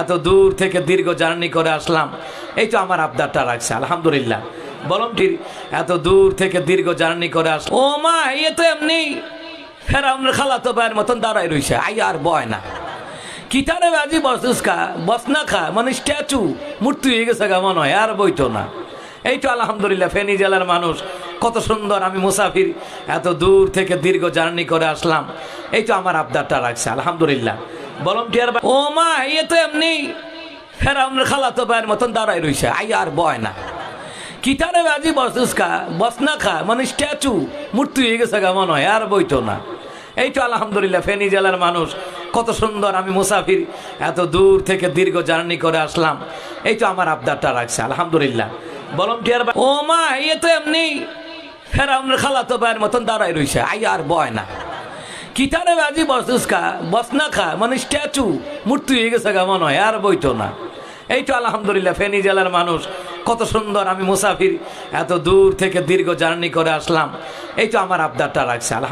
এত দূর থেকে দীর্ঘ জার্নি করে আসলাম। এই তো আমার আবদারটা রাখছে, আলহামদুলিল্লাহ। বলমটির, এত দূর থেকে দীর্ঘ জার্নি করে আস ও মা, এ তো এমনি ফেরাউন খালাতো ভাইয়ের মতন দাঁড়াই রইছে, আই আর বয় না। কিতারে বাজি বসুস খা বস না খা মানে স্ট্যাচু, মূর্তি হয়ে গেছে গা মনে হয়, আর বইতো না। এই তো আলহামদুলিল্লাহ, ফেনী জেলার মানুষ, কত সুন্দর আমি মুসাফির, এত দূর থেকে দীর্ঘ জার্নি করে আসলাম। এই তো আমার আবদারটা রাখছে, আলহামদুলিল্লাহ। তো এমনি। মতন আই আর বয় না। খা মানে স্ট্যাচু, মূর্তি হয়ে গেছে মনে হয়, আর বইতো না। এই তো আলহামদুলিল্লাহ, ফেনী জেলার মানুষ, কত সুন্দর, আমি মুসাফির, এত দূর থেকে দীর্ঘ জার্নি করে আসলাম। এই তো আমার আবদারটা রাখছে, আলহামদুলিল্লাহ। বলমটিয়ার বা- ও মা এ তো এমনি। ফেরাউনের খালাতো ভাইয়ের মতন দাঁড়াই রইছে, আই আর বয় না। কিতারে বাজি বসুস খা বস না খা মানে স্ট্যাচু, মূর্তি হয়ে গেছে গা মনে হয়, আর বইতো না। এই তো আলহামদুলিল্লাহ, ফেনী জেলার মানুষ, কত সুন্দর, আমি মুসাফির, এত দূর থেকে দীর্ঘ জার্নি করে আসলাম। এই তো আমার আবদারটা রাখছে আলহাম